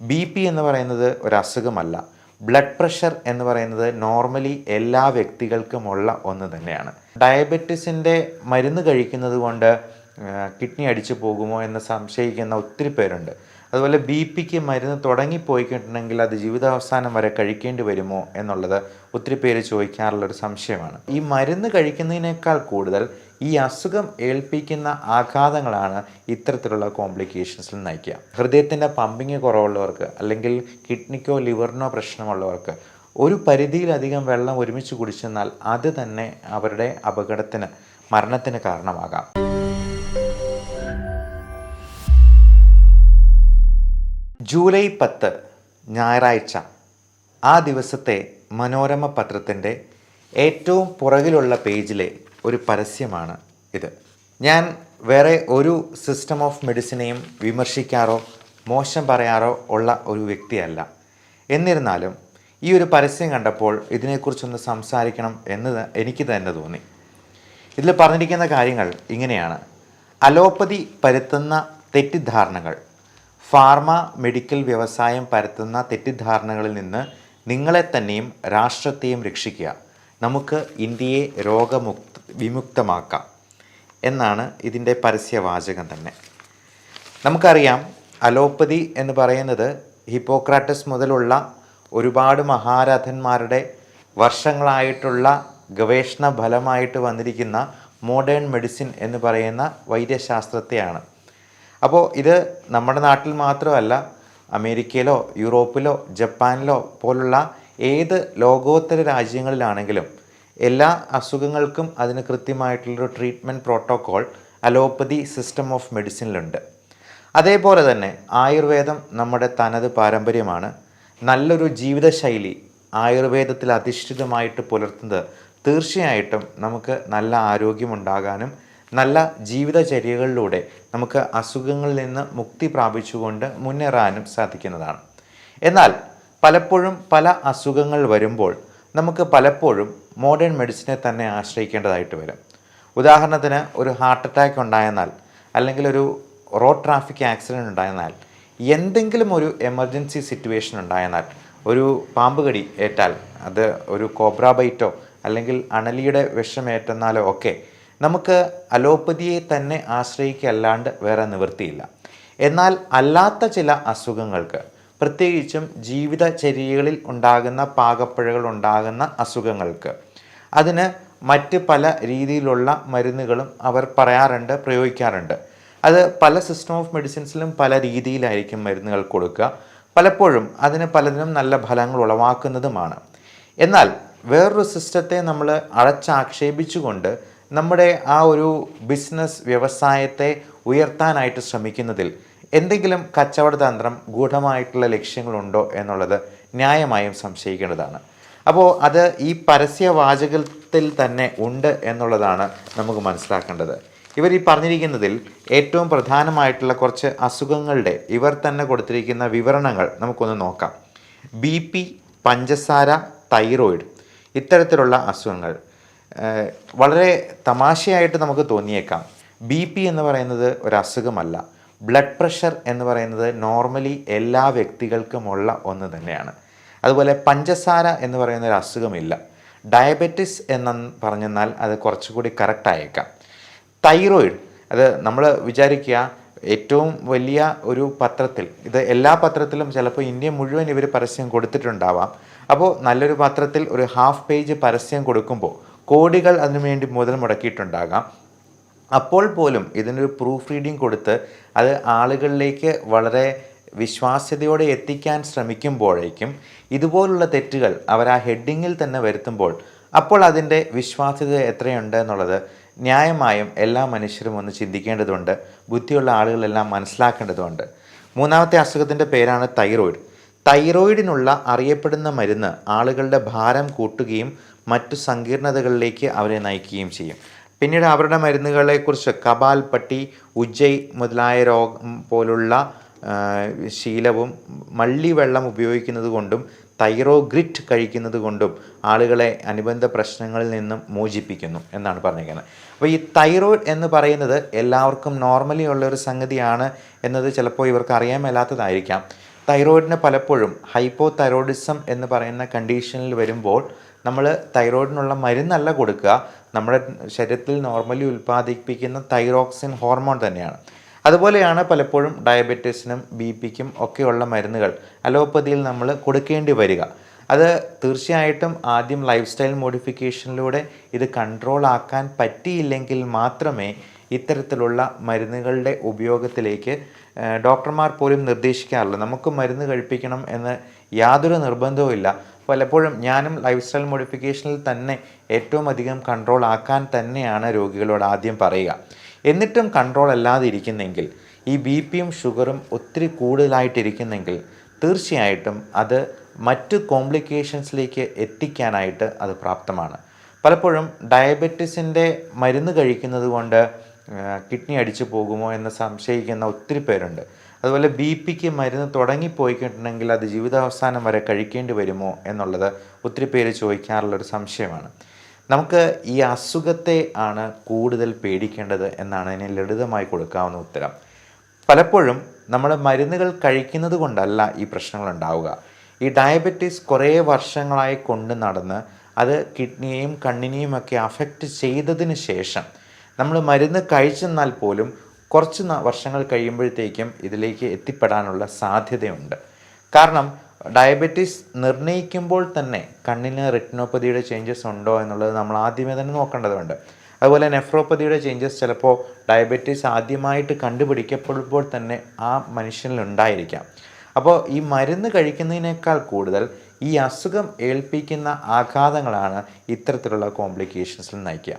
B P എന്ന് പറയുന്നത് ഒരു അസുഖമല്ല ബ്ലഡ് പ്രഷർ എന്ന് പറയുന്നത് നോർമലി എല്ലാ വ്യക്തികൾക്കുമുള്ള ഒന്ന് തന്നെയാണ്. ഡയബറ്റിസിന്റെ മരുന്ന് കഴിക്കുന്നത് കൊണ്ട് കിഡ്നി അടിച്ചു പോകുമോ എന്ന് സംശയിക്കുന്ന ഒത്തിരി പേരുണ്ട്. അതുപോലെ ബി പിക്ക് മരുന്ന് തുടങ്ങിപ്പോയിക്കിട്ടുണ്ടെങ്കിൽ അത് ജീവിതാവസാനം വരെ കഴിക്കേണ്ടി വരുമോ എന്നുള്ളത് ഒത്തിരി പേര് ചോദിക്കാറുള്ളൊരു സംശയമാണ്. ഈ മരുന്ന് കഴിക്കുന്നതിനേക്കാൾ കൂടുതൽ ഈ അസുഖം ഏൽപ്പിക്കുന്ന ആഘാതങ്ങളാണ് ഇത്തരത്തിലുള്ള കോംപ്ലിക്കേഷൻസിൽ നയിക്കുക. ഹൃദയത്തിന്റെ പമ്പിങ് കുറവുള്ളവർക്ക് അല്ലെങ്കിൽ കിഡ്നിക്കോ ലിവറിനോ പ്രശ്നമുള്ളവർക്ക് ഒരു പരിധിയിലധികം വെള്ളം ഒരുമിച്ച് കുടിച്ചെന്നാൽ അത് തന്നെ അവരുടെ അപകടത്തിന് മരണത്തിന് കാരണമാകാം. ജൂലൈ പത്ത് ഞായറാഴ്ച. ആ ദിവസത്തെ മനോരമ പത്രത്തിന്റെ ഏറ്റവും പുറകിലുള്ള പേജിലെ ഒരു പരസ്യമാണ് ഇത്. ഞാൻ വേറെ ഒരു സിസ്റ്റം ഓഫ് മെഡിസിനെയും വിമർശിക്കാറോ മോശം പറയാറോ ഉള്ള ഒരു വ്യക്തിയല്ല. എന്നിരുന്നാലും ഈ ഒരു പരസ്യം കണ്ടപ്പോൾ ഇതിനെക്കുറിച്ചൊന്ന് സംസാരിക്കണം എന്ന് എനിക്ക് തന്നെ തോന്നി. ഇതിൽ പറഞ്ഞിരിക്കുന്ന കാര്യങ്ങൾ ഇങ്ങനെയാണ്. അലോപ്പതി പരത്തുന്ന തെറ്റിദ്ധാരണകൾ ഫാർമ മെഡിക്കൽ വ്യവസായം പരത്തുന്ന തെറ്റിദ്ധാരണകളിൽ നിന്ന് നിങ്ങളെ തന്നെയും രാഷ്ട്രത്തെയും രക്ഷിക്കുക. നമുക്ക് ഇന്ത്യയെ രോഗമുക്ത വിമുക്തമാക്കാം എന്നാണ് ഇതിന്റെ പരസ്യവാചകം തന്നെ. നമുക്കറിയാം അലോപ്പതി എന്ന് പറയുന്നത് ഹിപ്പോക്രാറ്റസ് മുതലുള്ള ഒരുപാട് മഹാരഥന്മാരുടെ വർഷങ്ങളായിട്ടുള്ള ഗവേഷണ ഫലമായിട്ട് വന്നിരിക്കുന്ന മോഡേൺ മെഡിസിൻ എന്ന് പറയുന്ന വൈദ്യശാസ്ത്രത്തെയാണ്. അപ്പോൾ ഇത് നമ്മുടെ നാട്ടിൽ മാത്രമല്ല അമേരിക്കയിലോ യൂറോപ്പിലോ ജപ്പാനിലോ പോലുള്ള ഏത് ലോകോത്തര രാജ്യങ്ങളിലാണെങ്കിലും എല്ലാ അസുഖങ്ങൾക്കും അതിന് കൃത്യമായിട്ടുള്ളൊരു treatment protocol allopathy system of മെഡിസിനിലുണ്ട് അതേപോലെ തന്നെ ആയുർവേദം നമ്മുടെ തനത് പാരമ്പര്യമാണ്. നല്ലൊരു ജീവിതശൈലി ആയുർവേദത്തിൽ അധിഷ്ഠിതമായിട്ട് പുലർത്തുന്നത് തീർച്ചയായിട്ടും നമുക്ക് നല്ല ആരോഗ്യമുണ്ടാകാനും നല്ല ജീവിതചര്യകളിലൂടെ നമുക്ക് അസുഖങ്ങളിൽ നിന്ന് മുക്തി പ്രാപിച്ചുകൊണ്ട് മുന്നേറാനും സാധിക്കുന്നതാണ്. എന്നാൽ പലപ്പോഴും പല അസുഖങ്ങൾ വരുമ്പോൾ നമുക്ക് പലപ്പോഴും മോഡേൺ മെഡിസിനെ തന്നെ ആശ്രയിക്കേണ്ടതായിട്ട് വരും. ഉദാഹരണത്തിന് ഒരു ഹാർട്ട് അറ്റാക്ക് ഉണ്ടായെന്നാൽ അല്ലെങ്കിൽ ഒരു റോഡ് ട്രാഫിക് ആക്സിഡന്റ് ഉണ്ടായെന്നാൽ എന്തെങ്കിലും ഒരു എമർജൻസി സിറ്റുവേഷൻ ഉണ്ടായെന്നാൽ ഒരു പാമ്പ് കടി ഏറ്റാൽ അത് ഒരു കോബ്ര ബൈറ്റോ അല്ലെങ്കിൽ അണലിയുടെ വിഷമേറ്റെന്നാലോ ഒക്കെ നമുക്ക് അലോപ്പതിയെ തന്നെ ആശ്രയിക്കല്ലാണ്ട് വേറെ നിവൃത്തിയില്ല. എന്നാൽ അല്ലാത്ത ചില അസുഖങ്ങൾക്ക് പ്രത്യേകിച്ചും ജീവിതചര്യകളിൽ ഉണ്ടാകുന്ന പാകപ്പിഴകൾ ഉണ്ടാകുന്ന അസുഖങ്ങൾക്ക്. അതിന് മറ്റ് പല രീതിയിലുള്ള മരുന്നുകളും അവർ പറയാറുണ്ട് പ്രയോഗിക്കാറുണ്ട്. അത് പല സിസ്റ്റം ഓഫ് മെഡിസിൻസിലും പല രീതിയിലായിരിക്കും മരുന്നുകൾ കൊടുക്കുക. പലപ്പോഴും അതിന് പലതിനും നല്ല ഫലങ്ങൾ ഉളവാക്കുന്നതുമാണ്. എന്നാൽ വേറൊരു സിസ്റ്റത്തെ നമ്മൾ അടച്ചാക്ഷേപിച്ചുകൊണ്ട് നമ്മുടെ ആ ഒരു ബിസിനസ് വ്യവസായത്തെ ഉയർത്താനായിട്ട് ശ്രമിക്കുന്നതിൽ എന്തെങ്കിലും കച്ചവട തന്ത്രം ഗൂഢമായിട്ടുള്ള ലക്ഷ്യങ്ങളുണ്ടോ എന്നുള്ളത് ന്യായമായും സംശയിക്കേണ്ടതാണ്. അപ്പോൾ അത് ഈ പരസ്യവാചകത്തിൽ തന്നെ ഉണ്ട് എന്നുള്ളതാണ് നമുക്ക് മനസ്സിലാക്കേണ്ടത്. ഇവർ ഈ പറഞ്ഞിരിക്കുന്നതിൽ ഏറ്റവും പ്രധാനമായിട്ടുള്ള കുറച്ച് അസുഖങ്ങളുടെ ഇവർ തന്നെ കൊടുത്തിരിക്കുന്ന വിവരണങ്ങൾ നമുക്കൊന്ന് നോക്കാം. ബി പി പഞ്ചസാര തൈറോയിഡ് ഇത്തരത്തിലുള്ള അസുഖങ്ങൾ. വളരെ തമാശയായിട്ട് നമുക്ക് തോന്നിയേക്കാം. ബി പി എന്ന് പറയുന്നത് ഒരു അസുഖമല്ല. ബ്ലഡ് പ്രഷർ എന്ന് പറയുന്നത് നോർമലി എല്ലാ വ്യക്തികൾക്കുമുള്ള ഒന്ന് തന്നെയാണ്. അതുപോലെ പഞ്ചസാര എന്ന് പറയുന്ന ഒരു അസുഖമില്ല. ഡയബറ്റിസ് എന്ന് പറഞ്ഞെന്നാൽ അത് കുറച്ചുകൂടി കറക്റ്റ് ആയേക്കാം. തൈറോയിഡ് അത് നമ്മൾ വിചാരിക്കുക ഏറ്റവും വലിയ ഒരു പത്രത്തിൽ ഇത് എല്ലാ പത്രത്തിലും ചിലപ്പോൾ ഇന്ത്യ മുഴുവൻ ഇവർ പരസ്യം കൊടുത്തിട്ടുണ്ടാവാം. അപ്പോൾ നല്ലൊരു പത്രത്തിൽ ഒരു ഹാഫ് പേജ് പരസ്യം കൊടുക്കുമ്പോൾ കോടികൾ അതിനുവേണ്ടി മുതൽ മുടക്കിയിട്ടുണ്ടാകാം. അപ്പോൾ പോലും ഇതിനൊരു പ്രൂഫ് റീഡിംഗ് കൊടുത്ത് അത് ആളുകളിലേക്ക് വളരെ വിശ്വാസ്യതയോടെ എത്തിക്കാൻ ശ്രമിക്കുമ്പോഴേക്കും ഇതുപോലുള്ള തെറ്റുകൾ അവർ ആ ഹെഡിങ്ങിൽ തന്നെ വരുത്തുമ്പോൾ അപ്പോൾ അതിന്റെ വിശ്വാസ്യത എത്രയുണ്ട് എന്നുള്ളത് ന്യായമായും എല്ലാ മനുഷ്യരും ഒന്ന് ചിന്തിക്കേണ്ടതുണ്ട്. ബുദ്ധിയുള്ള ആളുകളെല്ലാം മനസ്സിലാക്കേണ്ടതുണ്ട്. മൂന്നാമത്തെ അസുഖത്തിന്റെ പേരാണ് തൈറോയിഡ് തൈറോയിഡിനുള്ള അറിയപ്പെടുന്ന മരുന്ന് ആളുകളുടെ ഭാരം കൂട്ടുകയും മറ്റു സങ്കീർണതകളിലേക്ക് അവരെ നയിക്കുകയും ചെയ്യും. പിന്നീട് അവരുടെ മരുന്നുകളെക്കുറിച്ച് പട്ടി ഉജ്ജൈ മുതലായ രോഗം പോലുള്ള ശീലവും മള്ളിവെള്ളം ഉപയോഗിക്കുന്നത് കൊണ്ടും തൈറോഗ്രിറ്റ് കഴിക്കുന്നത് കൊണ്ടും ആളുകളെ അനുബന്ധ പ്രശ്നങ്ങളിൽ നിന്നും മോചിപ്പിക്കുന്നു എന്നാണ് പറഞ്ഞിരിക്കുന്നത്. അപ്പോൾ ഈ തൈറോയ്ഡ് എന്ന് പറയുന്നത് എല്ലാവർക്കും നോർമലി ഉള്ള ഒരു സംഗതിയാണ് എന്നത് ചിലപ്പോൾ ഇവർക്ക് അറിയാൻ മേലാത്തതായിരിക്കാം. തൈറോയിഡിന് പലപ്പോഴും ഹൈപ്പോ തൈറോയിഡിസം എന്ന് പറയുന്ന കണ്ടീഷനിൽ വരുമ്പോൾ നമ്മൾ തൈറോയിഡിനുള്ള മരുന്നല്ല കൊടുക്കുക. നമ്മുടെ ശരീരത്തിൽ നോർമലി ഉൽപ്പാദിപ്പിക്കുന്ന തൈറോക്സിൻ ഹോർമോൺ തന്നെയാണ്. അതുപോലെയാണ് പലപ്പോഴും ഡയബറ്റീസിനും ബി പിക്കും ഒക്കെയുള്ള മരുന്നുകൾ അലോപ്പതിയിൽ നമ്മൾ കൊടുക്കേണ്ടി വരിക. അത് തീർച്ചയായിട്ടും ആദ്യം ലൈഫ് സ്റ്റൈൽ മോഡിഫിക്കേഷനിലൂടെ ഇത് കൺട്രോൾ ആക്കാൻ പറ്റിയില്ലെങ്കിൽ മാത്രമേ ഇത്തരത്തിലുള്ള മരുന്നുകളുടെ ഉപയോഗത്തിലേക്ക് ഡോക്ടർമാർ പോലും നിർദ്ദേശിക്കാറില്ല നമുക്ക് മരുന്ന് കഴിപ്പിക്കണം എന്ന് യാതൊരു നിർബന്ധവും ഇല്ല പലപ്പോഴും ഞാനും ലൈഫ് സ്റ്റൈൽ മോഡിഫിക്കേഷനിൽ തന്നെ ഏറ്റവും അധികം കൺട്രോൾ ആക്കാൻ തന്നെയാണ് രോഗികളോട് ആദ്യം പറയുക. എന്നിട്ടും കൺട്രോൾ അല്ലാതെ ഇരിക്കുന്നെങ്കിൽ ഈ ബി പിയും ഷുഗറും ഒത്തിരി കൂടുതലായിട്ടിരിക്കുന്നെങ്കിൽ തീർച്ചയായിട്ടും അത് മറ്റ് കോംപ്ലിക്കേഷൻസിലേക്ക് എത്തിക്കാനായിട്ട് അത് പ്രാപ്തമാണ്. പലപ്പോഴും ഡയബറ്റീസിന്റെ മരുന്ന് കഴിക്കുന്നത് കൊണ്ട് കിഡ്നി അടിച്ചു പോകുമോ എന്ന് സംശയിക്കുന്ന ഒത്തിരി പേരുണ്ട്. അതുപോലെ ബി പിക്ക് മരുന്ന് തുടങ്ങിപ്പോയിട്ടുണ്ടെങ്കിൽ അത് ജീവിതാവസാനം വരെ കഴിക്കേണ്ടി വരുമോ എന്നുള്ളത് ഒത്തിരി പേര് ചോദിക്കാറുള്ളൊരു സംശയമാണ്. നമുക്ക് ഈ അസുഖത്തെ ആണ് കൂടുതൽ പേടിക്കേണ്ടത് എന്നാണ് ഇതിനെ ലളിതമായി കൊടുക്കാവുന്ന ഉത്തരം. പലപ്പോഴും നമ്മൾ മരുന്നുകൾ കഴിക്കുന്നത് കൊണ്ടല്ല ഈ പ്രശ്നങ്ങൾ ഉണ്ടാവുക. ഈ ഡയബറ്റീസ് കുറേ വർഷങ്ങളായി കൊണ്ട് നടന്ന് അത് കിഡ്നിയെയും കണ്ണിനെയും ഒക്കെ അഫക്റ്റ് ചെയ്തതിന് ശേഷം നമ്മൾ മരുന്ന് കഴിച്ചെന്നാൽ പോലും കുറച്ച് വർഷങ്ങൾ കഴിയുമ്പോഴത്തേക്കും ഇതിലേക്ക് എത്തിപ്പെടാനുള്ള സാധ്യതയുണ്ട്. കാരണം ഡയബറ്റീസ് നിർണയിക്കുമ്പോൾ തന്നെ കണ്ണിന് റെറ്റിനോപ്പതിയുടെ ചേഞ്ചസ് ഉണ്ടോ എന്നുള്ളത് നമ്മൾ ആദ്യമേ തന്നെ നോക്കേണ്ടതുണ്ട്. അതുപോലെ നെഫ്രോപ്പതിയുടെ ചേഞ്ചസ് ചിലപ്പോൾ ഡയബറ്റീസ് ആദ്യമായിട്ട് കണ്ടുപിടിക്കപ്പെടുമ്പോൾ തന്നെ ആ മനുഷ്യനിൽ ഉണ്ടായിരിക്കാം അപ്പോൾ ഈ മരുന്ന് കഴിക്കുന്നതിനേക്കാൾ കൂടുതൽ ഈ അസുഖം ഏൽപ്പിക്കുന്ന ആഘാതങ്ങളാണ് ഇത്തരത്തിലുള്ള കോംപ്ലിക്കേഷൻസിൽ നയിക്കുക.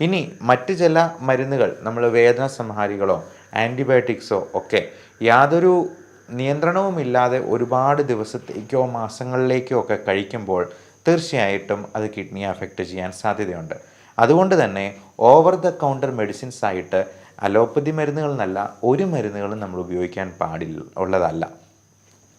ഇനി മറ്റ് ചില മരുന്നുകൾ നമ്മൾ വേദന സംഹാരികളോ ആന്റിബയോട്ടിക്സോ ഒക്കെ യാതൊരു നിയന്ത്രണവുമില്ലാതെ ഒരുപാട് ദിവസത്തേക്കോ മാസങ്ങളിലേക്കോ ഒക്കെ കഴിക്കുമ്പോൾ തീർച്ചയായിട്ടും അത് കിഡ്നിയെ അഫക്റ്റ് ചെയ്യാൻ സാധ്യതയുണ്ട്. അതുകൊണ്ട് തന്നെ ഓവർ ദ കൗണ്ടർ മെഡിസിൻസ് ആയിട്ട് അലോപ്പതി മരുന്നുകൾ എന്നല്ല ഒരു മരുന്നുകളും നമ്മൾ ഉപയോഗിക്കാൻ പാടില്ല ഉള്ളതല്ല.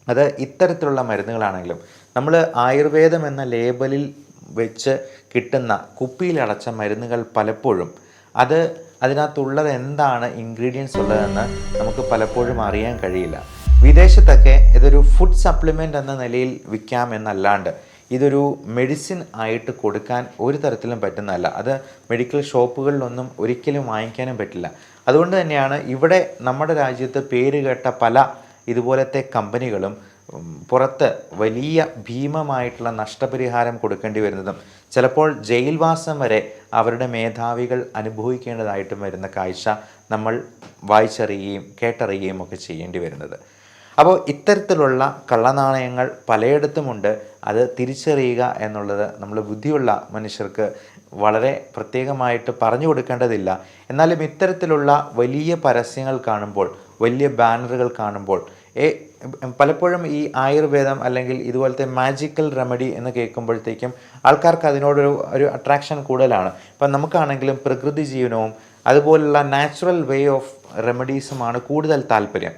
അത് ഇത്തരത്തിലുള്ള മരുന്നുകളാണെങ്കിലും നമ്മൾ ആയുർവേദം എന്ന ലേബലിൽ വെച്ച് കിട്ടുന്ന കുപ്പിയിലടച്ച മരുന്നുകൾ പലപ്പോഴും. അത് അതിനകത്തുള്ളത് എന്താണ് ഇൻഗ്രീഡിയൻസ് ഉള്ളതെന്ന് നമുക്ക് പലപ്പോഴും അറിയാൻ കഴിയില്ല. വിദേശത്തൊക്കെ ഇതൊരു ഫുഡ് സപ്ലിമെന്റ് എന്ന നിലയിൽ വിൽക്കാം എന്നല്ലാണ്ട് ഇതൊരു മെഡിസിൻ ആയിട്ട് കൊടുക്കാൻ ഒരു തരത്തിലും പറ്റുന്നതല്ല. അത് മെഡിക്കൽ ഷോപ്പുകളിലൊന്നും ഒരിക്കലും വാങ്ങിക്കാനും പറ്റില്ല. അതുകൊണ്ട് തന്നെയാണ് ഇവിടെ നമ്മുടെ രാജ്യത്ത് പേരുകേട്ട പല ഇതുപോലത്തെ കമ്പനികളും പുറത്ത് വലിയ ഭീമമായിട്ടുള്ള നഷ്ടപരിഹാരം കൊടുക്കേണ്ടി വരുന്നതും ചിലപ്പോൾ ജയിൽവാസം വരെ അവരുടെ മേധാവികൾ അനുഭവിക്കേണ്ടതായിട്ടും വരുന്ന കാഴ്ച നമ്മൾ വായിച്ചറിയുകയും കേട്ടറിയുകയും ഒക്കെ ചെയ്യേണ്ടി വരുന്നത്. അപ്പോൾ ഇത്തരത്തിലുള്ള കള്ളനാണയങ്ങൾ പലയിടത്തുമുണ്ട്. അത് തിരിച്ചറിയുക എന്നുള്ളത് നമ്മൾ ബുദ്ധിയുള്ള മനുഷ്യർക്ക് വളരെ പ്രത്യേകമായിട്ട് പറഞ്ഞു കൊടുക്കേണ്ടതില്ല. എന്നാലും ഇത്തരത്തിലുള്ള വലിയ പരസ്യങ്ങൾ കാണുമ്പോൾ വലിയ ബാനറുകൾ കാണുമ്പോൾ പലപ്പോഴും ഈ ആയുർവേദം അല്ലെങ്കിൽ ഇതുപോലത്തെ മാജിക്കൽ റെമഡി എന്ന് കേൾക്കുമ്പോഴത്തേക്കും ആൾക്കാർക്ക് അതിനോടൊരു ഒരു അട്രാക്ഷൻ കൂടുതലാണ്. ഇപ്പം നമുക്കാണെങ്കിലും പ്രകൃതി ജീവനവും അതുപോലുള്ള നാച്ചുറൽ വേ ഓഫ് റെമഡീസുമാണ് കൂടുതൽ താല്പര്യം.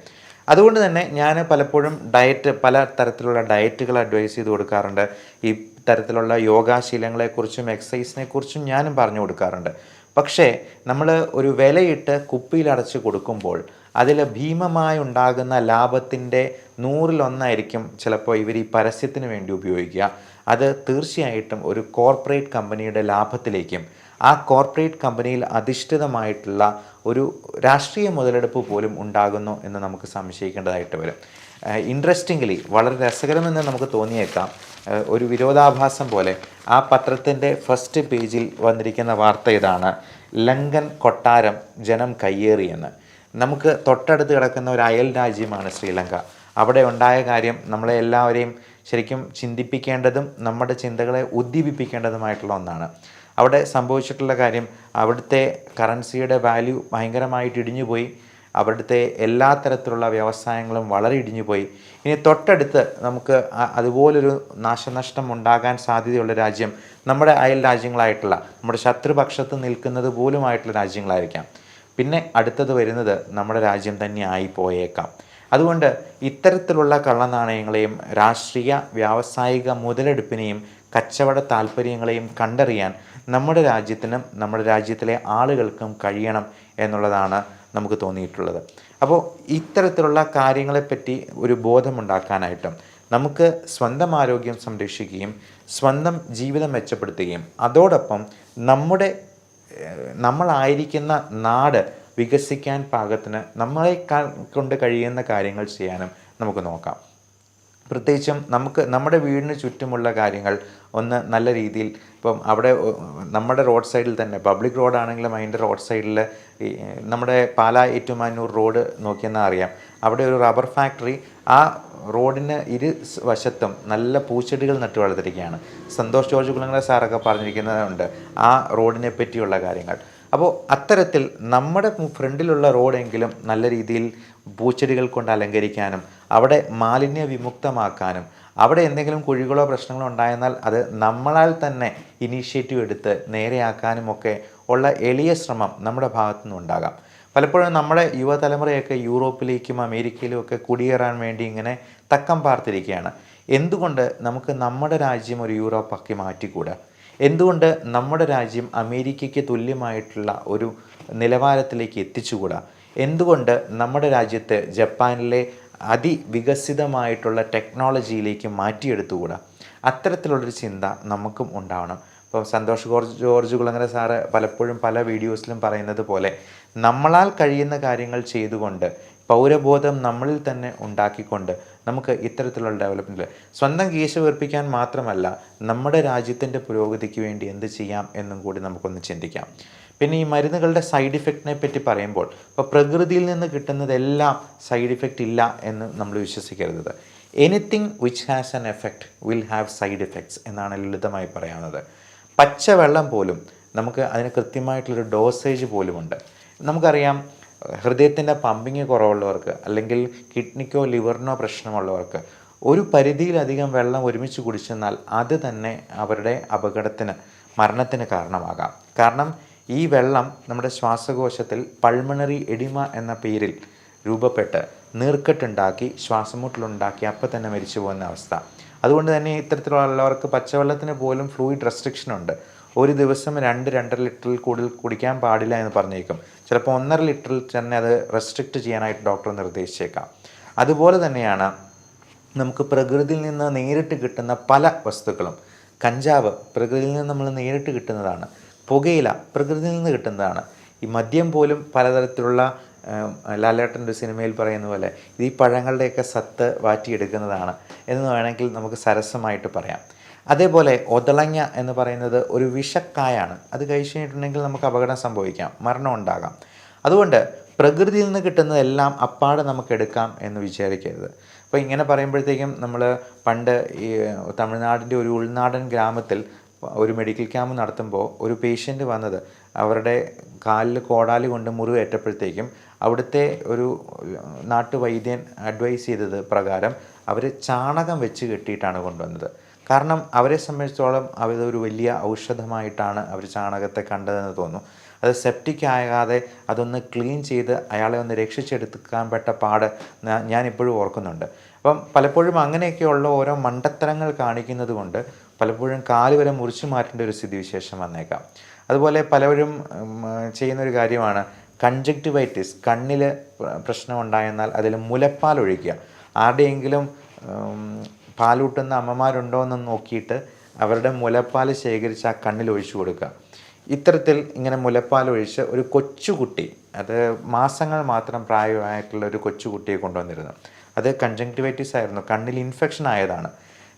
അതുകൊണ്ട് തന്നെ ഞാൻ പലപ്പോഴും ഡയറ്റ് പല തരത്തിലുള്ള ഡയറ്റുകൾ അഡ്വൈസ് ചെയ്ത് കൊടുക്കാറുണ്ട്. ഈ തരത്തിലുള്ള യോഗാശീലങ്ങളെക്കുറിച്ചും എക്സസൈസിനെക്കുറിച്ചും ഞാനും പറഞ്ഞു കൊടുക്കാറുണ്ട്. പക്ഷേ നമ്മൾ ഒരു വിലയിട്ട് കുപ്പിയിലടച്ച് കൊടുക്കുമ്പോൾ അതിൽ ഭീമമായി ഉണ്ടാകുന്ന ലാഭത്തിന്റെ നൂറിലൊന്നായിരിക്കും ചിലപ്പോൾ ഇവർ ഈ പരസ്യത്തിന് വേണ്ടി ഉപയോഗിക്കുക. അത് തീർച്ചയായിട്ടും ഒരു കോർപ്പറേറ്റ് കമ്പനിയുടെ ലാഭത്തിലേക്കും ആ കോർപ്പറേറ്റ് കമ്പനിയിൽ അധിഷ്ഠിതമായിട്ടുള്ള ഒരു രാഷ്ട്രീയ മുതലെടുപ്പ് പോലും ഉണ്ടാകുന്നു എന്ന് നമുക്ക് സംശയിക്കേണ്ടതായിട്ട് വരും. ഇൻട്രസ്റ്റിംഗ്ലി വളരെ രസകരമെന്ന് നമുക്ക് തോന്നിയേക്കാം. ഒരു വിരോധാഭാസം പോലെ ആ പത്രത്തിന്റെ ഫസ്റ്റ് പേജിൽ വന്നിരിക്കുന്ന വാർത്ത ഇതാണ്. ലങ്കൻ കൊട്ടാരം ജനം കയ്യേറിയെന്ന്. നമുക്ക് തൊട്ടടുത്ത് കിടക്കുന്ന ഒരു അയൽ രാജ്യമാണ് ശ്രീലങ്ക. അവിടെ ഉണ്ടായ കാര്യം നമ്മളെ എല്ലാവരെയും ശരിക്കും ചിന്തിപ്പിക്കേണ്ടതും നമ്മുടെ ചിന്തകളെ ഉദ്ദീപിപ്പിക്കേണ്ടതുമായിട്ടുള്ള ഒന്നാണ്. അവിടെ സംഭവിച്ചിട്ടുള്ള കാര്യം അവിടുത്തെ കറൻസിയുടെ വാല്യൂ ഭയങ്കരമായിട്ട് ഇടിഞ്ഞുപോയി. അവിടുത്തെ എല്ലാ തരത്തിലുള്ള വ്യവസായങ്ങളും വളരെ ഇടിഞ്ഞുപോയി. ഇനി തൊട്ടടുത്ത് നമുക്ക് അതുപോലൊരു നാശനഷ്ടം ഉണ്ടാകാൻ സാധ്യതയുള്ള രാജ്യം നമ്മുടെ അയൽ രാജ്യങ്ങളായിട്ടുള്ള നമ്മുടെ ശത്രുപക്ഷത്ത് നിൽക്കുന്നത് പോലുമായിട്ടുള്ള രാജ്യങ്ങളായിരിക്കാം. പിന്നെ അടുത്തത് വരുന്നത് നമ്മുടെ രാജ്യം തന്നെ ആയി പോയേക്കാം. അതുകൊണ്ട് ഇത്തരത്തിലുള്ള കള്ളനാണയങ്ങളെയും രാഷ്ട്രീയ വ്യാവസായിക മുതലെടുപ്പിനെയും കച്ചവട താല്പര്യങ്ങളെയും കണ്ടറിയാൻ നമ്മുടെ രാജ്യത്തിനും നമ്മുടെ രാജ്യത്തിലെ ആളുകൾക്കും കഴിയണം എന്നുള്ളതാണ് നമുക്ക് തോന്നിയിട്ടുള്ളത്. അപ്പോൾ ഇത്തരത്തിലുള്ള കാര്യങ്ങളെപ്പറ്റി ഒരു ബോധമുണ്ടാക്കാനായിട്ടും നമുക്ക് സ്വന്തം ആരോഗ്യം സംരക്ഷിക്കുകയും സ്വന്തം ജീവിതം മെച്ചപ്പെടുത്തുകയും അതോടൊപ്പം നമ്മുടെ നമ്മളായിരിക്കുന്ന നാട് വികസിക്കാൻ പാകത്തിന് നമ്മളെ കൊണ്ട് കഴിയുന്ന കാര്യങ്ങൾ ചെയ്യാനും നമുക്ക് നോക്കാം. പ്രത്യേകിച്ചും നമുക്ക് നമ്മുടെ വീടിന് ചുറ്റുമുള്ള കാര്യങ്ങൾ ഒന്ന് നല്ല രീതിയിൽ ഇപ്പം അവിടെ നമ്മുടെ റോഡ് സൈഡിൽ തന്നെ പബ്ലിക് റോഡാണെങ്കിലും അതിന്റെ റോഡ് സൈഡിൽ നമ്മുടെ പാലാ ഏറ്റുമാനൂർ റോഡ് നോക്കിയെന്നാൽ അറിയാം. അവിടെ ഒരു റബ്ബർ ഫാക്ടറി ആ റോഡിന് ഇരു വശത്തും നല്ല പൂച്ചെടികൾ നട്ടു വളർത്തിരിക്കുകയാണ് സന്തോഷ് ജോർജ് കുളങ്ങര സാറൊക്കെ പറഞ്ഞിരിക്കുന്നതുണ്ട്. ആ റോഡിനെ പറ്റിയുള്ള കാര്യങ്ങൾ. അപ്പോൾ അത്തരത്തിൽ നമ്മുടെ ഫ്രണ്ടിലുള്ള റോഡെങ്കിലും നല്ല രീതിയിൽ പൂച്ചെടികൾ കൊണ്ട് അലങ്കരിക്കാനും അവിടെ മാലിന്യ വിമുക്തമാക്കാനും അവിടെ എന്തെങ്കിലും കുഴികളോ പ്രശ്നങ്ങളോ ഉണ്ടായെന്നാൽ അത് നമ്മളാൽ തന്നെ ഇനീഷ്യേറ്റീവ് എടുത്ത് നേരെയാക്കാനുമൊക്കെ ഉള്ള എളിയ ശ്രമം നമ്മുടെ ഭാഗത്തു നിന്നുണ്ടാകാം പലപ്പോഴും നമ്മുടെ യുവതലമുറയൊക്കെ യൂറോപ്പിലേക്കും അമേരിക്കയിലും ഒക്കെ കുടിയേറാൻ വേണ്ടി ഇങ്ങനെ തക്കം പാർത്തിരിക്കുകയാണ്. എന്തുകൊണ്ട് നമുക്ക് നമ്മുടെ രാജ്യം ഒരു യൂറോപ്പാക്കി മാറ്റിക്കൂടാ? എന്തുകൊണ്ട് നമ്മുടെ രാജ്യം അമേരിക്കയ്ക്ക് തുല്യമായിട്ടുള്ള ഒരു നിലവാരത്തിലേക്ക് എത്തിച്ചുകൂടാ? എന്തുകൊണ്ട് നമ്മുടെ രാജ്യത്ത് ജപ്പാനിലെ അതിവികസിതമായിട്ടുള്ള ടെക്നോളജിയിലേക്ക് മാറ്റിയെടുത്തുകൂടാ? അത്തരത്തിലുള്ളൊരു ചിന്ത നമുക്കും ഉണ്ടാവണം. ഇപ്പോൾ സന്തോഷ് ജോർജ് ജോർജ് കുളങ്ങര സാറ് പലപ്പോഴും പല വീഡിയോസിലും പറയുന്നത് പോലെ നമ്മളാൽ കഴിയുന്ന കാര്യങ്ങൾ ചെയ്തുകൊണ്ട് പൗരബോധം നമ്മളിൽ തന്നെ ഉണ്ടാക്കിക്കൊണ്ട് നമുക്ക് ഇത്തരത്തിലുള്ള ഡെവലപ്മെന്റ് സ്വന്തം കീശ വീർപ്പിക്കാൻ മാത്രമല്ല നമ്മുടെ രാജ്യത്തിന്റെ പുരോഗതിക്ക് വേണ്ടി എന്ത് ചെയ്യാം എന്നും കൂടി നമുക്കൊന്ന് ചിന്തിക്കാം. പിന്നെ ഈ മരുന്നുകളുടെ സൈഡ് ഇഫക്റ്റിനെ പറ്റി പറയുമ്പോൾ ഇപ്പോൾ പ്രകൃതിയിൽ നിന്ന് കിട്ടുന്നതെല്ലാം സൈഡ് ഇഫക്റ്റ് ഇല്ല എന്ന് നമ്മൾ വിശ്വസിക്കരുത്. Anything which has an effect will have side effects എന്നാണ് ലളിതമായി പറയാവുന്നത്. പച്ചവെള്ളം പോലും നമുക്ക് അതിന് കൃത്യമായിട്ടുള്ളൊരു ഡോസേജ് പോലുമുണ്ട്. നമുക്കറിയാം ഹൃദയത്തിന്റെ പമ്പിങ് കുറവുള്ളവർക്ക് അല്ലെങ്കിൽ കിഡ്നിക്കോ ലിവറിനോ പ്രശ്നമുള്ളവർക്ക് ഒരു പരിധിയിലധികം വെള്ളം ഒരുമിച്ച് കുടിച്ചെന്നാൽ അത് തന്നെ അവരുടെ അപകടത്തിന് മരണത്തിന് കാരണമാകാം. കാരണം ഈ വെള്ളം നമ്മുടെ ശ്വാസകോശത്തിൽ പൾമണറി എഡിമ എന്ന പേരിൽ രൂപപ്പെട്ട് നീർക്കെട്ടുണ്ടാക്കി ശ്വാസമുട്ടലുണ്ടാക്കി അപ്പം തന്നെ മരിച്ചു പോകുന്ന അവസ്ഥ. അതുകൊണ്ട് തന്നെ ഇത്തരത്തിലുള്ളവർക്ക് പച്ചവെള്ളത്തിന് പോലും ഫ്ലൂയിഡ് റെസ്ട്രിക്ഷൻ ഉണ്ട്. ഒരു ദിവസം രണ്ട് രണ്ടര ലിറ്ററിൽ കൂടുതൽ കുടിക്കാൻ പാടില്ല എന്ന് പറഞ്ഞേക്കും. ചിലപ്പോൾ ഒന്നര ലിറ്ററിൽ തന്നെ അത് റെസ്ട്രിക്റ്റ് ചെയ്യാനായിട്ട് ഡോക്ടർ നിർദ്ദേശിച്ചേക്കാം. അതുപോലെ തന്നെയാണ് നമുക്ക് പ്രകൃതിയിൽ നിന്ന് നേരിട്ട് കിട്ടുന്ന പല വസ്തുക്കളും. കഞ്ചാവ് പ്രകൃതിയിൽ നിന്ന് നമ്മൾ നേരിട്ട് കിട്ടുന്നതാണ്. പുകയില പ്രകൃതിയിൽ നിന്ന് കിട്ടുന്നതാണ്. ഈ മദ്യം പോലും പലതരത്തിലുള്ള ലാലേട്ടന്റെ സിനിമയിൽ പറയുന്ന പോലെ ഇത് ഈ പഴങ്ങളുടെയൊക്കെ സത്ത് വാറ്റിയെടുക്കുന്നതാണ് എന്ന് വേണമെങ്കിൽ നമുക്ക് സരസമായിട്ട് പറയാം. അതേപോലെ ഒതളങ്ങ എന്ന് പറയുന്നത് ഒരു വിഷക്കായാണ്. അത് കഴിച്ചിട്ടുണ്ടെങ്കിൽ നമുക്ക് അപകടം സംഭവിക്കാം മരണം ഉണ്ടാകാം. അതുകൊണ്ട് പ്രകൃതിയിൽ നിന്ന് കിട്ടുന്നതെല്ലാം അപ്പാടെ നമുക്ക് എടുക്കാം എന്ന് വിചാരിക്കരുത്. അപ്പോൾ ഇങ്ങനെ പറയുമ്പോഴത്തേക്കും നമ്മൾ പണ്ട് ഈ തമിഴ്നാടിന്റെ ഒരു ഉൾനാടൻ ഗ്രാമത്തിൽ ഒരു മെഡിക്കൽ ക്യാമ്പ് നടത്തുമ്പോൾ ഒരു പേഷ്യന്റ് വന്നത് അവരുടെ കാലിൽ കോടാലി കൊണ്ട് മുറിവേറ്റപ്പോഴത്തേക്കും അവിടുത്തെ ഒരു നാട്ടുവൈദ്യൻ അഡ്വൈസ് ചെയ്തത് പ്രകാരം അവർ ചാണകം വെച്ച് കെട്ടിയിട്ടാണ് കൊണ്ടുവന്നത്. കാരണം അവരെ സംബന്ധിച്ചോളം അവരൊരു വലിയ ഔഷധമായിട്ടാണ് അവർ ചാണകത്തെ കണ്ടതെന്ന് തോന്നുന്നു. അത് സെപ്റ്റിക് ആകാതെ അതൊന്ന് ക്ലീൻ ചെയ്ത് അയാളെ ഒന്ന് രക്ഷിച്ചെടുക്കാൻ പെട്ട പാട് ഞാനിപ്പോഴും ഓർക്കുന്നുണ്ട്. അപ്പം പലപ്പോഴും അങ്ങനെയൊക്കെയുള്ള ഓരോ മണ്ടത്തരങ്ങൾ കാണിക്കുന്നത് കൊണ്ട് പലപ്പോഴും കാൽ വരെ മുറിച്ചു മാറ്റേണ്ട ഒരു സ്ഥിതിവിശേഷം വന്നേക്കാം. അതുപോലെ പലവരും ചെയ്യുന്ന ഒരു കാര്യമാണ് കൺജക്റ്റിവൈറ്റിസ് കണ്ണിൽ പ്രശ്നം ഉണ്ടായെന്നാൽ അതിൽ മുലപ്പാൽ ഒഴിക്കുക. ആരുടെയെങ്കിലും പാലൂട്ടുന്ന അമ്മമാരുണ്ടോ എന്ന് നോക്കിയിട്ട് അവരുടെ മുലപ്പാൽ ശേഖരിച്ച് ആ കണ്ണിൽ ഒഴിച്ചു കൊടുക്കുക. ഇത്തരത്തിൽ ഇങ്ങനെ മുലപ്പാൽ ഒഴിച്ച് ഒരു കൊച്ചുകുട്ടി അത് മാസങ്ങൾ മാത്രം പ്രായമായിട്ടുള്ള ഒരു കൊച്ചുകുട്ടിയെ കൊണ്ടുവന്നിരുന്നു. അത് കൺജങ്ക്റ്റിവൈറ്റിസ് ആയിരുന്നു. കണ്ണിൽ ഇൻഫെക്ഷൻ ആയതാണ്.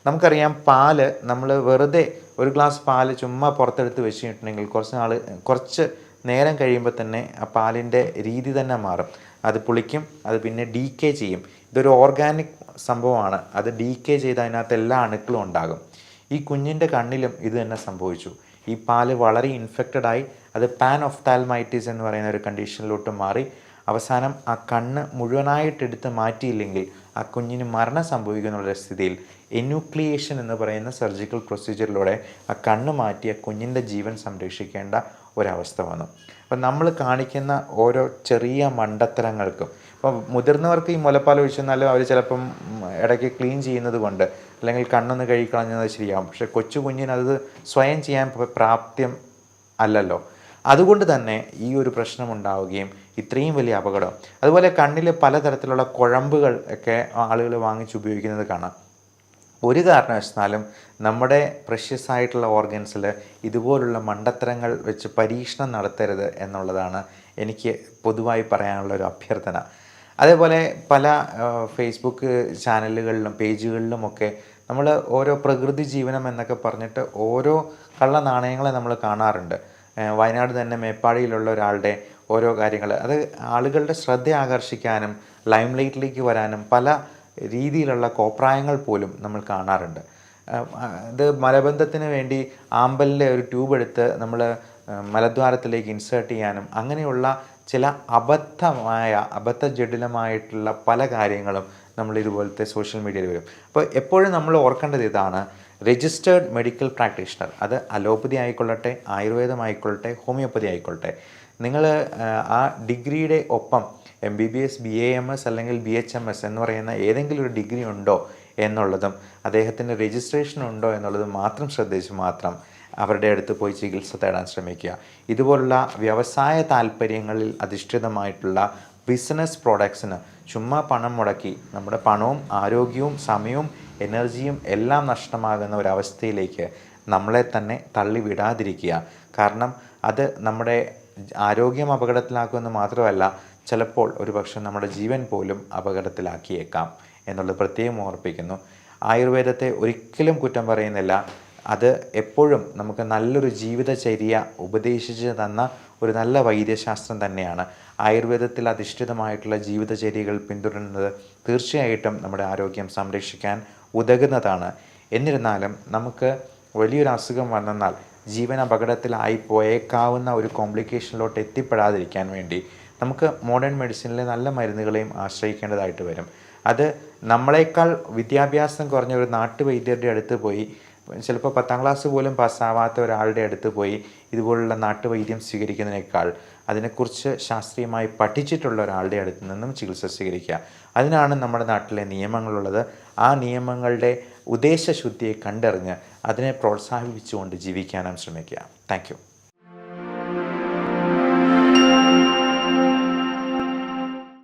നമുക്കറിയാം പാൽ നമ്മൾ വെറുതെ ഒരു ഗ്ലാസ് പാൽ ചുമ്മാ പുറത്തെടുത്ത് വെച്ചിട്ടുണ്ടെങ്കിൽ കുറച്ച് നാൾ കുറച്ച് നേരം കഴിയുമ്പോൾ തന്നെ ആ പാലിന്റെ രീതി തന്നെ മാറും. അത് പുളിക്കും അത് പിന്നെ ഡീക്കേ ചെയ്യും. ഇതൊരു ഓർഗാനിക് സംഭവമാണ്. അത് ഡീക്കേ ചെയ്ത് അതിനകത്ത് എല്ലാ അണുക്കളും ഉണ്ടാകും. ഈ കുഞ്ഞിന്റെ കണ്ണിലും ഇത് തന്നെ സംഭവിച്ചു. ഈ പാൽ വളരെ ഇൻഫെക്റ്റഡ് ആയി. അത് പാൻ ഓഫ് താൽമൈറ്റീസ് എന്ന് പറയുന്ന ഒരു കണ്ടീഷനിലോട്ട് മാറി. അവസാനം ആ കണ്ണ് മുഴുവനായിട്ട് എടുത്ത് മാറ്റിയില്ലെങ്കിൽ ആ കുഞ്ഞിന് മരണം സംഭവിക്കുന്നുള്ള സ്ഥിതിയിൽ എന്യൂക്ലിയേഷൻ എന്ന് പറയുന്ന സർജിക്കൽ പ്രൊസീജിയറിലൂടെ ആ കണ്ണ് മാറ്റി ആ കുഞ്ഞിന്റെ ജീവൻ സംരക്ഷിക്കേണ്ട ഒരവസ്ഥ വന്നു. അപ്പം നമ്മൾ കാണിക്കുന്ന ഓരോ ചെറിയ മണ്ടത്തരങ്ങൾക്കും ഇപ്പം മുതിർന്നവർക്ക് ഈ മുലപ്പാൽ ഒഴിച്ചെന്നാലും അവർ ചിലപ്പം ഇടയ്ക്ക് ക്ലീൻ ചെയ്യുന്നത് കൊണ്ട് അല്ലെങ്കിൽ കണ്ണൊന്ന് കഴുകിക്കളഞ്ഞത് ശരിയാകും പക്ഷേ കൊച്ചു കുഞ്ഞിനത് സ്വയം ചെയ്യാൻ പ്രാപ്യം അല്ലല്ലോ. അതുകൊണ്ട് തന്നെ ഈ ഒരു പ്രശ്നം ഉണ്ടാവുകയും ഇത്രയും വലിയ അപകടം. അതുപോലെ കണ്ണിൽ പലതരത്തിലുള്ള കുഴമ്പുകൾ ഒക്കെ ആളുകൾ വാങ്ങിച്ച് ഉപയോഗിക്കുന്നത് കാണാം. ഒരു കാരണവശാലും നമ്മുടെ പ്രഷ്യസ് ആയിട്ടുള്ള ഓർഗൻസിൽ ഇതുപോലുള്ള മണ്ടത്തരങ്ങൾ വെച്ച് പരീക്ഷണം നടത്തരുത് എന്നുള്ളതാണ് എനിക്ക് പൊതുവായി പറയാനുള്ള ഒരു അഭ്യർത്ഥന. അതേപോലെ പല ഫേസ്ബുക്ക് ചാനലുകളിലും പേജുകളിലുമൊക്കെ നമ്മൾ ഓരോ പ്രകൃതി ജീവനം എന്നൊക്കെ പറഞ്ഞിട്ട് ഓരോ കള്ള നാണയങ്ങളെ നമ്മൾ കാണാറുണ്ട്. വയനാട് തന്നെ മേപ്പാടിയിലുള്ള ഒരാളുടെ ഓരോ കാര്യങ്ങൾ. അത് ആളുകളുടെ ശ്രദ്ധ ആകർഷിക്കാനും ലൈം ലൈറ്റിലേക്ക് വരാനും പല രീതിയിലുള്ള കോപ്രായങ്ങൾ പോലും നമ്മൾ കാണാറുണ്ട്. ഇത് മലബന്ധത്തിന് വേണ്ടി ആമ്പലിന്റെ ഒരു ട്യൂബ് എടുത്ത് നമ്മൾ മലദ്വാരത്തിലേക്ക് ഇൻസേർട്ട് ചെയ്യാനും അങ്ങനെയുള്ള ചില അബദ്ധമായ അബദ്ധ അബദ്ധജടിലമായിട്ടുള്ള പല കാര്യങ്ങളും നമ്മൾ ഇതുപോലത്തെ സോഷ്യൽ മീഡിയയിൽ വരും. അപ്പോൾ എപ്പോഴും നമ്മൾ ഓർക്കേണ്ടത് ഇതാണ് രജിസ്റ്റേർഡ് മെഡിക്കൽ പ്രാക്ടീഷണർ അത് അലോപ്പതി ആയിക്കൊള്ളട്ടെ ആയുർവേദം ആയിക്കൊള്ളട്ടെ ഹോമിയോപ്പതി ആയിക്കൊള്ളട്ടെ. നിങ്ങൾ ആ ഡിഗ്രിയുടെ ഒപ്പം M B B S B A M S അല്ലെങ്കിൽ ബി എച്ച് എം എസ് എന്ന് പറയുന്ന ഏതെങ്കിലും ഒരു ഡിഗ്രി ഉണ്ടോ എന്നുള്ളതും അദ്ദേഹത്തിന്റെ രജിസ്ട്രേഷൻ ഉണ്ടോ എന്നുള്ളതും മാത്രം ശ്രദ്ധിച്ച് മാത്രം അവരുടെ അടുത്ത് പോയി ചികിത്സ തേടാൻ ശ്രമിക്കുക. ഇതുപോലുള്ള വ്യവസായ താല്പര്യങ്ങളിൽ അധിഷ്ഠിതമായിട്ടുള്ള ബിസിനസ് പ്രോഡക്ട്സിന് ചുമ്മാ പണം മുടക്കി നമ്മുടെ പണവും ആരോഗ്യവും സമയവും എനർജിയും എല്ലാം നഷ്ടമാകുന്ന ഒരവസ്ഥയിലേക്ക് നമ്മളെ തന്നെ തള്ളിവിടാതിരിക്കുക. കാരണം അത് നമ്മുടെ ആരോഗ്യം അപകടത്തിലാക്കുമെന്ന് മാത്രമല്ല ചിലപ്പോൾ ഒരുപക്ഷെ നമ്മുടെ ജീവൻ പോലും അപകടത്തിലാക്കിയേക്കാം എന്നുള്ളത് പ്രത്യേകം ഓർപ്പിക്കുന്നു. ആയുർവേദത്തെ ഒരിക്കലും കുറ്റം പറയുന്നില്ല. അത് എപ്പോഴും നമുക്ക് നല്ലൊരു ജീവിതചര്യ ഉപദേശിച്ച് തന്ന ഒരു നല്ല വൈദ്യശാസ്ത്രം തന്നെയാണ്. ആയുർവേദത്തിൽ അധിഷ്ഠിതമായിട്ടുള്ള ജീവിതചര്യകൾ പിന്തുടരുന്നത് തീർച്ചയായിട്ടും നമ്മുടെ ആരോഗ്യം സംരക്ഷിക്കാൻ ഉതകുന്നതാണ്. എന്നിരുന്നാലും നമുക്ക് വലിയൊരു അസുഖം വന്നെന്നാൽ ജീവൻ അപകടത്തിലായി പോയേക്കാവുന്ന ഒരു കോംപ്ലിക്കേഷനിലോട്ട് എത്തിപ്പെടാതിരിക്കാൻ വേണ്ടി നമുക്ക് മോഡേൺ മെഡിസിനിലെ നല്ല മരുന്നുകളെയും ആശ്രയിക്കേണ്ടതായിട്ട് വരും. അത് നമ്മളെക്കാൾ വിദ്യാഭ്യാസം കുറഞ്ഞ ഒരു നാട്ടുവൈദ്യരുടെ അടുത്ത് പോയി ചിലപ്പോൾ പത്താം ക്ലാസ് പോലും പാസ്സാവാത്ത ഒരാളുടെ അടുത്ത് പോയി ഇതുപോലുള്ള നാട്ടുവൈദ്യം സ്വീകരിക്കുന്നതിനേക്കാൾ അതിനെക്കുറിച്ച് ശാസ്ത്രീയമായി പഠിച്ചിട്ടുള്ള ഒരാളുടെ അടുത്ത് നിന്നും ചികിത്സ സ്വീകരിക്കുക. അതിനാണ് നമ്മുടെ നാട്ടിലെ നിയമങ്ങളുള്ളത്. ആ നിയമങ്ങളുടെ ഉദ്ദേശശുദ്ധിയെ കണ്ടറിഞ്ഞ് അതിനെ പ്രോത്സാഹിപ്പിച്ചുകൊണ്ട് ജീവിക്കാനും ശ്രമിക്കുക. താങ്ക്